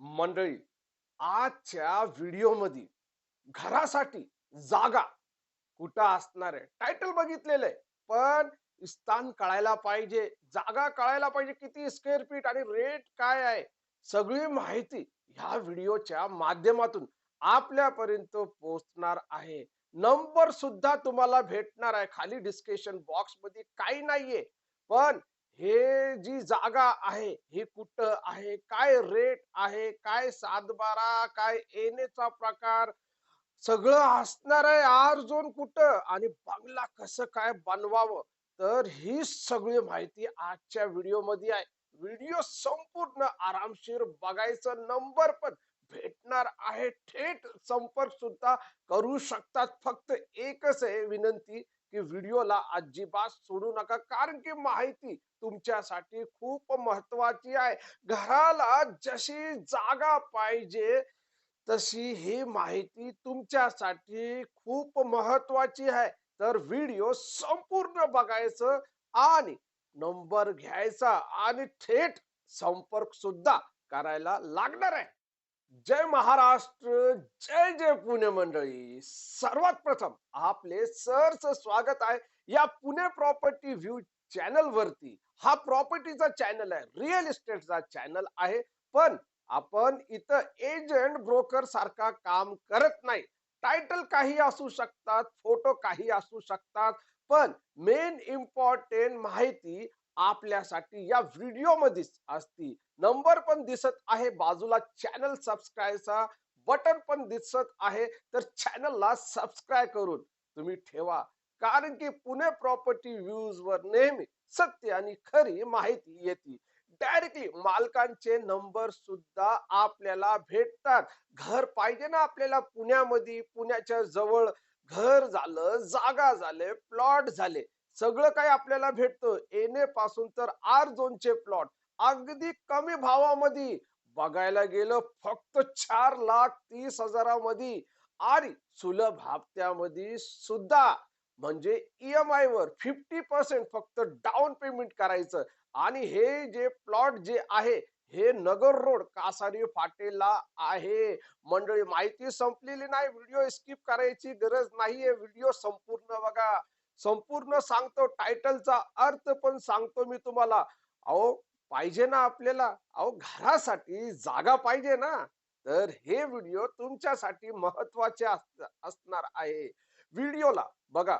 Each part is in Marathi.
मंडळी आजच्या व्हिडिओमध्ये घरासाठी जागा कुठं असणार आहे? टायटल बघितलेलं आहे पण स्थान कळायला पाहिजे. जागा कळायला पाहिजे किती स्क्वेअर फीट आणि रेट काय आहे? सगळी माहिती ह्या व्हिडिओच्या माध्यमातून आपल्यापर्यंत पोहोचणार आहे. नंबर सुद्धा तुम्हाला भेटणार आहे. खाली डिस्कशन बॉक्समध्ये काही नाहीये. पण हे जी जागा आहे हे कुठं आहे काय रेट आहे काय सातबारा काय येण्याचा प्रकार सगळं असणार आहे आर्जोन कुठं? आणि बंगला कसं काय बनवावं? तर ही सगळी माहिती आजच्या व्हिडिओमध्ये आहे. व्हिडिओ संपूर्ण आरामशीर बघायचं नंबर पण भेटणार आहे. थेट संपर्क सुद्धा करू शकतात. फक्त एकच आहे विनंती की व्हिडिओला अजिबात सोडू नका. कारण की माहिती तुमच्यासाठी खूप महत्वाची आहे. घराला जशी जागा पाहिजे तशी ही माहिती तुमच्यासाठी खूप महत्वाची आहे. तर व्हिडिओ संपूर्ण बघायचं आणि नंबर घ्यायचा आणि थेट संपर्क सुद्धा करायला लागणार आहे. जय महाराष्ट्र जय जय पुणे मंडळी. सर्वात प्रथम आपले सरच स्वागत आहे या पुणे प्रॉपर्टी व्ह्यू चॅनल वरती हा प्रॉपर्टीचा चॅनल आहे रिअल इस्टेटचा चॅनल आहे पण आपण इथं एजंट ब्रोकर सारखा काम करत नाही. टायटल काही असू शकतात फोटो काही असू शकतात पण मेन इम्पॉर्टंट माहिती आपल्यासाठी या व्हिडिओ मध्येच असती. नंबर पण दिसत आहे बाजूला चॅनल सबस्क्राईबचा बटन पण दिसत आहे तर चॅनलला सबस्क्राईब करून तुम्ही ठेवा. कारण की पुणे प्रॉपर्टी व्ह्यूज वर नेहमी सत्य आणि खरी माहिती येते. डायरेक्टली मालकांचे नंबर सुद्धा आपल्याला भेटतात. घर पाहिजे ना आपल्याला पुण्यामध्ये पुण्याच्या जवळ. घर झालं जागा झाले प्लॉट झाले. सगळं काही आपल्याला भेटतं. पासून तर आर झोनचे प्लॉट अगदी कमी भावामध्ये बघायला गेलं फक्त चार लाख तीस हजारामध्ये आणि सुलभ हप्त्यामध्ये सुद्धा. म्हणजे ईएमआय वर फिफ्टी पर्सेंट फक्त डाऊन पेमेंट करायचं. आणि हे जे प्लॉट जे आहे हे नगर रोड कासारी फाटेला आहे. मंडळी माहिती संपलेली नाही. व्हिडिओ स्किप करायची गरज नाहीये. व्हिडिओ संपूर्ण बघा. संपूर्ण सांगतो टायटलचा अर्थ पण सांगतो मी तुम्हाला. अहो पाहिजे ना आपल्याला. अहो घरासाठी जागा पाहिजे ना. तर हे व्हिडिओ तुमच्यासाठी महत्त्वाचे असणार आहे. व्हिडिओला बघा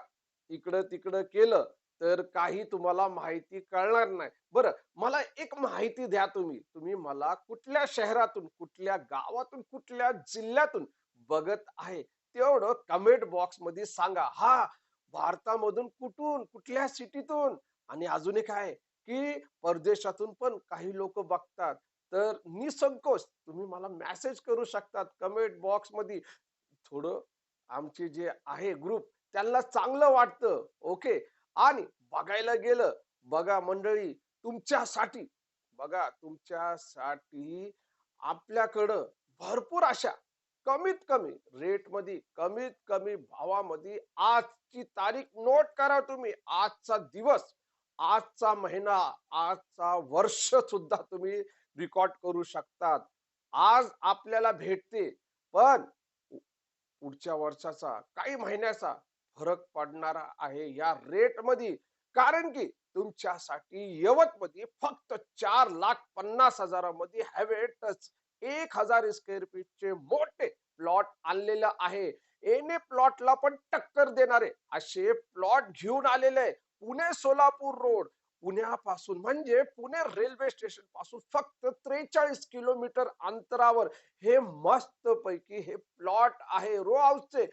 इकडं तिकडं केलं तर काही तुम्हाला माहिती कळणार नाही. बरं मला एक माहिती द्या तुम्ही. तुम्ही मला कुठल्या शहरातून कुठल्या गावातून कुठल्या जिल्ह्यातून बघत आहे तेवढं कमेंट बॉक्समध्ये सांगा. हा भारतामधून कुठून कुठल्या सिटीतून? आणि अजून एक आहे की परदेशातून पण काही लोक बघतात. तर निसंकोच तुम्ही मला मेसेज करू शकतात कमेंट बॉक्समध्ये थोडं आमचे जे आहे ग्रुप त्यांना चांगलं वाटतं. ओके आणि बघायला गेलं बघा मंडळी तुमच्यासाठी बघा तुमच्यासाठी आपल्याकडं भरपूर अशा कमीत कमी रेटमध्ये कमीत कमी भावामध्ये आजची तारीख नोट करा तुम्ही. आजचा दिवस आजचा महिना आजचा वर्ष सुद्धा तुम्ही रेकॉर्ड करू शकतात. आज आपल्याला भेटते पण पुढच्या वर्षाचा काही महिन्याचा फरक पडणारा आहे या रेटमध्ये कारण की तुमच्यासाठी यवत मध्ये फक्त चार लाख पन्नास हजारामध्ये हॅवेटच एक हजार स्क्वेअर फीटचे मोठे प्लॉट आणलेलं आहे. एने प्लॉटला पण टक्कर देणारे. असे प्लॉट घेऊन आलेले आहे पुणे सोलापूर रोड. पुण्यापासून म्हणजे पुणे रेल्वे स्टेशनपासून फक्त त्रेचाळीस किलोमीटर अंतरावर. हे मस्त पैकी हे प्लॉट आहे रो हाऊसचे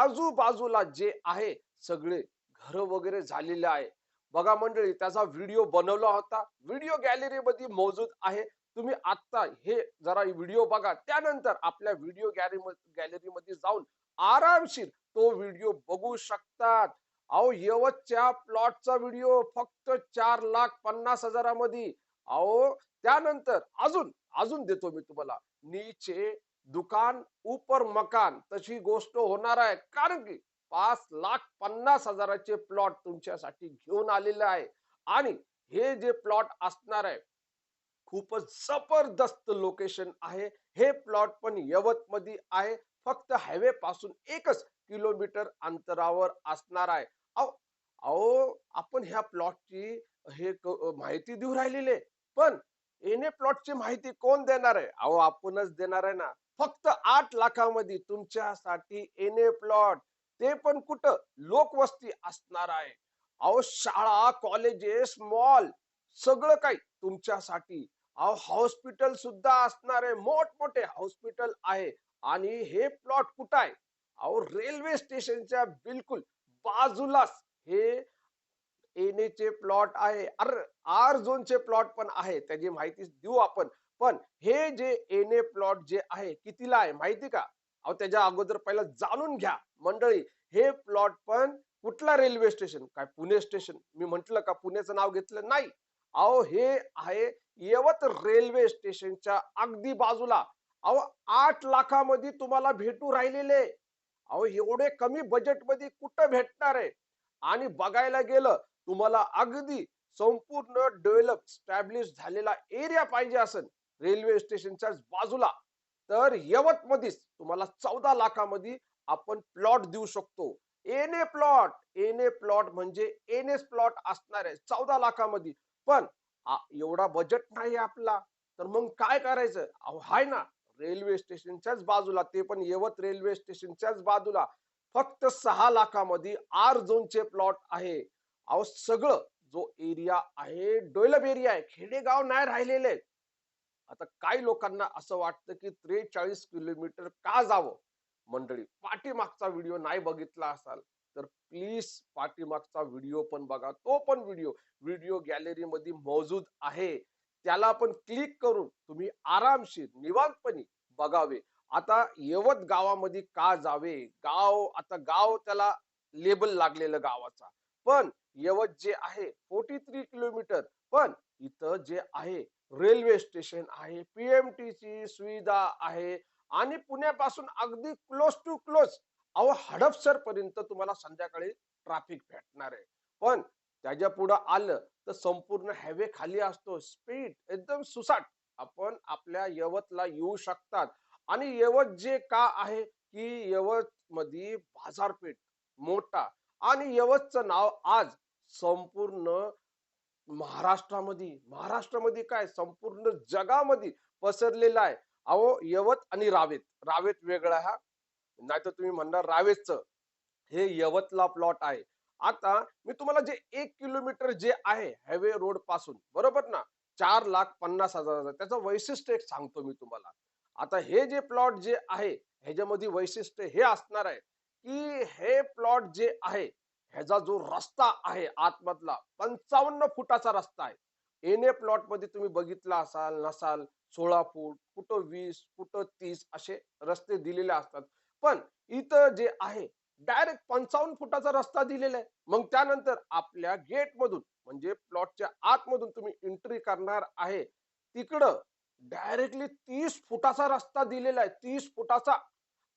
आजूबाजूला जे आहे सगळे घर वगैरे झालेले आहे. बघा मंडळी त्याचा व्हिडिओ बनवला होता. व्हिडिओ गॅलरी मध्ये मौजूद आहे. तुम्ही आता हे जरा व्हिडिओ बघा. त्यानंतर आपल्या व्हिडिओ गॅलरी मध्ये जाऊन आरामशीर तो व्हिडिओ बघू शकतात. अहो यवतच्या प्लॉटचा व्हिडिओ फक्त चार लाख पन्नास हजारामध्ये. अहो त्यानंतर अजून अजून देतो मी तुम्हाला. नीचे दुकान उपर मकान तशी गोष्ट होणार आहे. कारण की पाच लाख पन्नास हजाराचे प्लॉट तुमच्यासाठी घेऊन आलेले आहे. आणि हे जे प्लॉट असणार आहे खूपच जबरदस्त लोकेशन आहे. हे प्लॉट पण यवत मध्ये आहे. फक्त हायवे पासून एकच किलोमीटर अंतरावर असणार आहे. अहो अहो, आपण ह्या प्लॉटची हे माहिती देऊ राहिलेले. पण एने प्लॉटची माहिती कोण देणार आहे? अहो आपणच देणार आहे ना. फक्त आठ लाखामध्ये तुमच्यासाठी एने प्लॉट ते पण कुठं? लोकवस्ती असणार आहे. अहो शाळा कॉलेजेस मॉल सगळं काही तुमच्यासाठी. अहो हॉस्पिटल सुद्धा असणार आहे मोठमोठे हॉस्पिटल आहे. आणि हे प्लॉट कुठं आहे? अहो रेल्वे स्टेशनच्या बिलकुल बाजूलाच हे एनेचे प्लॉट आहे. अर आर झोनचे प्लॉट पण आहे. त्याची माहिती देऊ आपण. पण हे जे एने प्लॉट जे आहे कितीला आहे माहिती का? अहो त्याच्या अगोदर पहिला जाणून घ्या मंडळी. हे प्लॉट पण कुठला रेल्वे स्टेशन? काय पुणे स्टेशन? मी म्हंटल का पुण्याचं नाव घेतलं नाही? अहो हे आहे यवत रेल्वे स्टेशनच्या अगदी बाजूला. अहो आठ लाखामध्ये तुम्हाला भेटू राहिलेले. अहो एवढे कमी बजेटमध्ये कुठं भेटणार आहे? आणि बघायला गेलं तुम्हाला अगदी संपूर्ण डेव्हलप स्टॅब्लिश झालेला एरिया पाहिजे असेल रेल्वे स्टेशनच्या बाजूला. तर यवत मध्येच तुम्हाला चौदा लाखामध्ये आपण प्लॉट देऊ शकतो. N A plot N A plot म्हणजे एन एस प्लॉट असणार आहे. चौदा लाखामध्ये. पण एवढा बजेट नाही आपला तर मग काय करायचं? अहो हाय ना रेल्वे स्टेशनच्याच बाजूला ते पण यवत रेल्वे स्टेशनच्याच बाजूला फक्त सहा लाखामध्ये आर झोनचे प्लॉट आहे. अहो सगळं जो एरिया आहे डोलब एरिया आहे खेडेगाव नाही राहिलेले. आता काही लोकांना असं वाटतं की त्रेचाळीस किलोमीटर का जावं? मंडळी पाठीमागचा व्हिडिओ नाही बघितला असाल. तर प्लीज पाठीमागचा व्हिडिओ पण बघा तो पण व्हिडिओ. व्हिडिओ गॅलरी मध्ये मौजूद आहे. त्याला पण क्लिक करून तुम्ही आरामशीर निवांतपणे बघावे. आता यवत गावामध्ये का जावे? गाव आता गाव त्याला लेबल लागलेलं गावाचा. पण यवत जे आहे फोर्टी थ्री किलोमीटर पण इथं जे आहे रेल्वे स्टेशन आहे पीएमटी ची सुविधा आहे. आणि पुण्यापासून अगदी क्लोज टू क्लोज अहो हडपसर पर्यंत तुम्हाला संध्याकाळी ट्रॅफिक भेटणार आहे. पण त्याच्या पुढं आलं तर संपूर्ण हायवे खाली असतो. स्पीड एकदम सुसाट. आपण आपल्या यवतला येऊ शकतात. आणि यवत जे का आहे की यवत मध्ये बाजारपेठ मोठा. आणि यवतचं नाव आज संपूर्ण महाराष्ट्रामध्ये महाराष्ट्रामध्ये काय? संपूर्ण जगामध्ये पसरलेलं आहे. अहो यवत आणि रावेत. रावेत वेगळा हा. नाहीतर तुम्ही म्हणणार रावेच हे यवतला प्लॉट आहे. आता मी तुम्हाला जे एक किलोमीटर जे आहे हायवे रोडपासून बरोबर ना? चार लाख पन्नास हजार त्याचं वैशिष्ट्य एक सांगतो मी तुम्हाला. आता हे जे प्लॉट जे आहे ह्याच्यामध्ये वैशिष्ट्य हे असणार आहे की हे प्लॉट जे आहे ह्याचा जो रस्ता आहे आतमधला पंचावन्न फुटाचा रस्ता आहे. एन ए प्लॉटमध्ये तुम्ही बघितला असाल नसाल सोळा फूट कुठं वीस कुठं तीस असे रस्ते दिलेले असतात. पण इथं जे आहे डायरेक्ट पंचावन्न फुटाचा रस्ता दिलेला आहे. मग त्यानंतर आपल्या गेट मधून म्हणजे प्लॉटच्या आतमधून तुम्ही एंट्री करणार आहे. तिकडं डायरेक्टली तीस फुटाचा रस्ता दिलेला आहे. तीस फुटाचा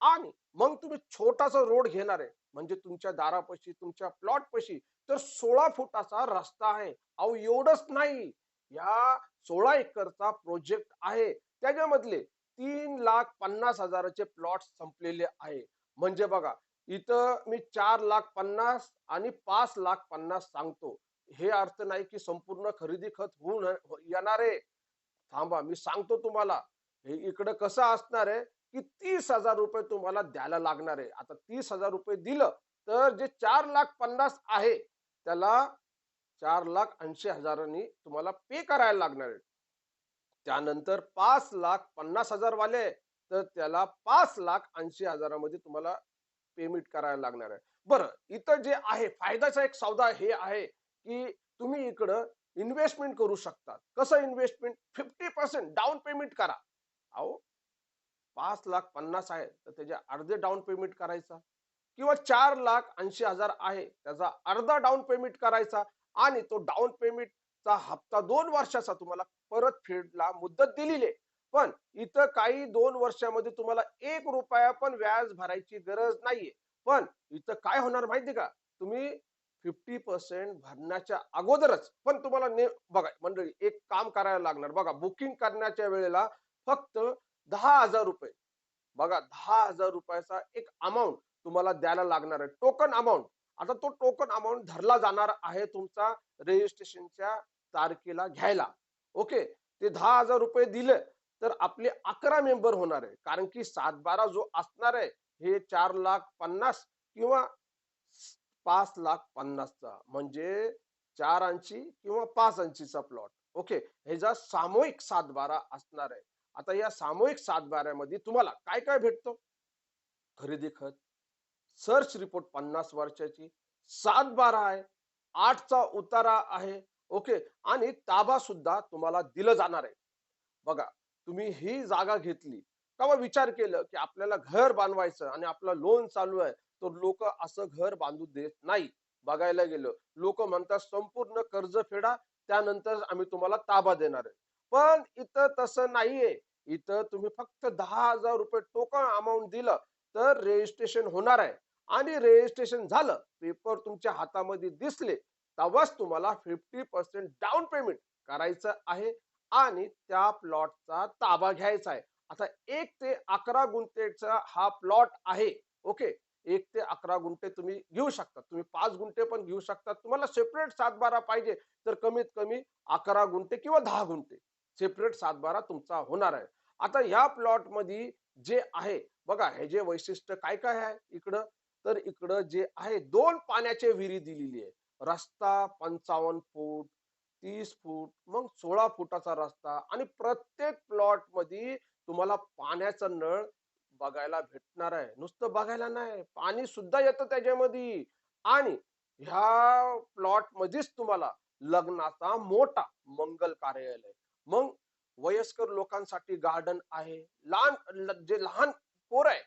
आणि मग तुम्ही छोटासा रोड घेणार आहे. म्हणजे तुमच्या दारापाशी तुमच्या प्लॉट पाशी तर सोळा फुटाचा रस्ता आहे. अहो एवढंच नाही. या सोळा एकरचा प्रोजेक्ट आहे. त्याच्यामधले तीन लाख पन्नास हजाराचे प्लॉट संपलेले आहे. म्हणजे बघा इथं मी चार लाख पन्नास आणि पाच लाख पन्नास सांगतो. हे अर्थ नाही की संपूर्ण खरेदी खत होऊन येणार आहे. थांबा मी सांगतो तुम्हाला. हे इकडं कसं असणार आहे की तीस हजार रुपये तुम्हाला द्यायला लागणार आहे. आता तीस हजार रुपये दिलं तर जे चार लाख पन्नास आहे त्याला चार लाख ऐंशी हजारांनी तुम्हाला पे करायला लागणार आहे. त्यानंतर पाच लाख पन्नास हजार वाले तर त्याला पाच लाख ऐंशी हजारामध्ये तुम्हाला पेमेंट करायला लागणार आहे. बरं इथं जे आहे फायद्याचा एक सौदा हे आहे की तुम्ही इकडं इन्व्हेस्टमेंट करू शकता कसं investment fifty percent down payment करा. अहो पाच लाख पन्नास आहे तर त्याचे अर्धे डाऊन पेमेंट करायचा. किंवा चार लाख ऐंशी हजार आहे त्याचा अर्धा डाऊन पेमेंट करायचा. आणि तो डाऊन पेमेंटचा हप्ता दोन वर्षाचा तुम्हाला परत फेडला मुदत दिलेली. आहे पण इथं काही दोन वर्षामध्ये तुम्हाला एक रुपया पण व्याज भरायची गरज नाहीये. पण इथं काय होणार माहिती का? तुम्ही फिफ्टी पर्सेंट भरण्याच्या अगोदरच पण तुम्हाला ने बघा मंडळी एक काम करायला लागणार. बघा बुकिंग करण्याच्या वेळेला फक्त दहा हजार रुपये. बघा दहा हजार रुपयाचा एक अमाऊंट तुम्हाला द्यायला लागणार आहे. टोकन अमाऊंट आता तो टोकन अमाऊंट धरला जाणार आहे तुमचा रजिस्ट्रेशनच्या तारखेला घ्यायला. ओके ते दहा हजार रुपये दिले तर आपले अकरा मेंबर होणार आहे. कारण की सात बारा जो असणार आहे हे चार लाख पन्नास किंवा पाच लाख पन्नासचा. म्हणजे चार अंशी किंवा पाच अंशीचा प्लॉट ओके ह्याचा सामूहिक सातबारा असणार आहे. आता या सामूहिक सातबाऱ्यामध्ये तुम्हाला काय काय भेटतो? खरेदी खत सर्च रिपोर्ट पन्नास वर्षाची सात बारा आहे आठचा उतारा आहे ओके? आणि ताबा सुद्धा तुम्हाला दिलं जाणार आहे. बघा तुम्ही ही जागा घेतली तेव्हा विचार केलं की आपल्याला घर बांधवायचं आणि आपलं लोन चालू आहे तर लोक असं घर बांधू देत नाही. बघायला गेलं लोक म्हणतात संपूर्ण कर्ज फेडा त्यानंतर आम्ही तुम्हाला ताबा देणार आहे. पण इथं तसं नाहीये. इथं तुम्ही फक्त दहा हजार रुपये टोकन अमाऊंट दिलं तर रजिस्ट्रेशन होणार आहे. आणि रजिस्ट्रेशन झालं पेपर तुमच्या हातामध्ये दिसले तेव्हाच तुम्हाला फिफ्टी पर्सेंट डाऊन पेमेंट करायचं आहे आणि त्या प्लॉटचा ताबा घ्यायचा आहे. आता एक ते अकरा गुंठेचा हा प्लॉट आहे ओके एक ते अकरा गुंठे तुम्ही घेऊ शकता. तुम्ही पाच गुंठे पण घेऊ शकता. तुम्हाला सेपरेट सात बारा पाहिजे तर कमीत कमी अकरा गुंठे किंवा दहा गुंठे. सेपरेट सातबारा तुमचा होणार आहे. आता ह्या प्लॉटमध्ये जे आहे बघा हे जे वैशिष्ट्य काय काय आहे इकडं? तर इकडं जे आहे दोन पाण्याचे विहिरी दिलेली आहे. रस्ता पंचावन्न फूट तीस फूट मग सोळा फुटाचा रस्ता आणि प्रत्येक प्लॉटमध्ये तुम्हाला पाण्याचा नळ बघायला भेटणार आहे. नुसतं बघायला नाही पाणी सुद्धा येतं त्याच्यामध्ये आणि ह्या प्लॉट मध्येच तुम्हाला लग्नाचा मोठा मंगल कार्यालय. मग वयस्कर लोकांसाठी गार्डन आहे. लहान जे लहान पोर आहे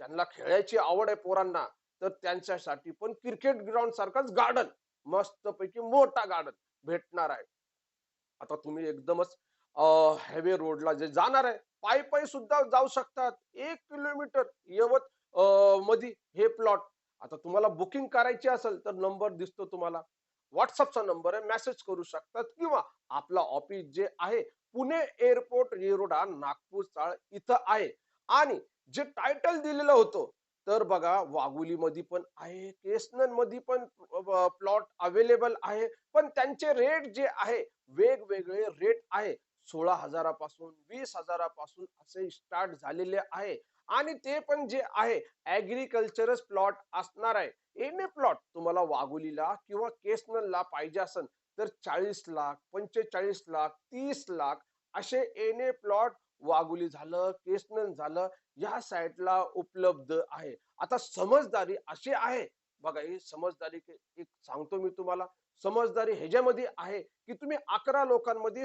ज्यांना खेळायची आवड आहे पोरांना तर त्यांच्यासाठी पण क्रिकेट ग्राउंड सारखंच गार्डन मस्त पैकी मोठा गार्डन भेटणार आहे. आता तुम्ही एकदमच हायवे रोडला जे जाणार आहे पायी पायी सुद्धा जाऊ शकतात. एक किलोमीटर यवत मधी हे प्लॉट आता तुम्हाला बुकिंग करायची असेल तर नंबर दिसतो तुम्हाला. व्हॉट्सअपचा नंबर आहे मेसेज करू शकतात किंवा आपला ऑफिस जे आहे पुणे एअरपोर्ट येरोडा नागपूर चाळ इथं आहे. आणि जे टायटल दिलेलं होतं तर बघा वाघुली मध्ये पण आहे केसननमध्ये पण प्लॉट अवेलेबल आहे. पण त्यांचे रेट जे आहे वेगवेगळे रेट आहे. सोळा हजारापासून वीस हजारापासून असे स्टार्ट झालेले आहे. आणि ते पण जे आहे ऍग्रिकल्चरच प्लॉट असणार आहे. एने प्लॉट तुम्हाला वाघोलीला किंवा केसनलला पाहिजे असेल तर चाळीस लाख पंचेचाळीस लाख तीस लाख असे एने प्लॉट वाघोली झालं केसनल झालं या साईटला उपलब्ध आहे. आता समजदारी अशी आहे. बघा ही समजदारी एक सांगतो मी तुम्हाला. समजदारी ह्याच्यामध्ये आहे की तुम्ही अकरा लोकांमध्ये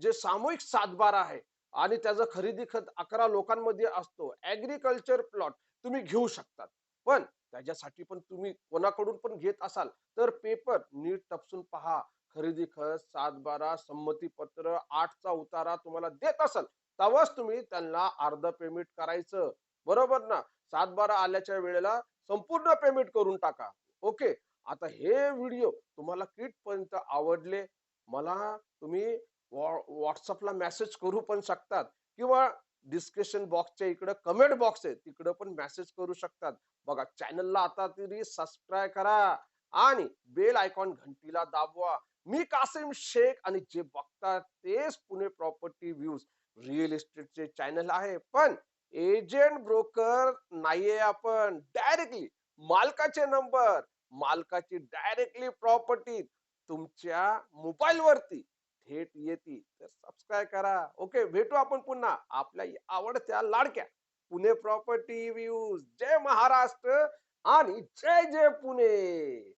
जे सामूहिक सातबारा आहे आणि त्याचा खरेदी खत अकरा लोकांमध्ये असतो. ऍग्रिकल्चर प्लॉट तुम्ही घेऊ शकतात. पण त्याच्यासाठी पण तुम्ही कोणाकडून पण घेत असाल तर पेपर नीट तपसून पहा. खरेदी खत सातबारा संमती पत्र आठचा उतारा तुम्हाला देत असाल. तेव्हाच तुम्ही त्यांना अर्ध पेमेंट करायचं. बरोबर ना? सात बारा आल्याच्या वेळेला संपूर्ण पेमेंट करून टाका. ओके आता हे व्हिडिओ तुम्हाला किटपर्यंत आवडले? मला तुम्ही व्हॉट्सअपला मेसेज करू पण शकतात. किंवा डिस्क्रिप्शन बॉक्सच्या इकडे कमेंट बॉक्स आहे तिकडे पण मेसेज करू शकतात. बघा चॅनलला आता तरी सबस्क्राईब करा आणि बेल आयकॉन घंटीला दाबवा. मी कासिम शेख आणि जे बघतात तेच पुणे प्रॉपर्टी व्ह्यूज रिअल इस्टेटचे चॅनल आहे. पण एजंट ब्रोकर नाहीये आपण. डायरेक्टली मालकाचे नंबर मालकाची डायरेक्टली प्रॉपर्टी तुमच्या मोबाईल वरती थेट येते. तर सबस्क्राईब करा. ओके भेटू आपण पुन्हा आपल्या आवडत्या लाडक्या पुणे प्रॉपर्टी व्ह्यूज जय महाराष्ट्र आणि जय जय पुणे.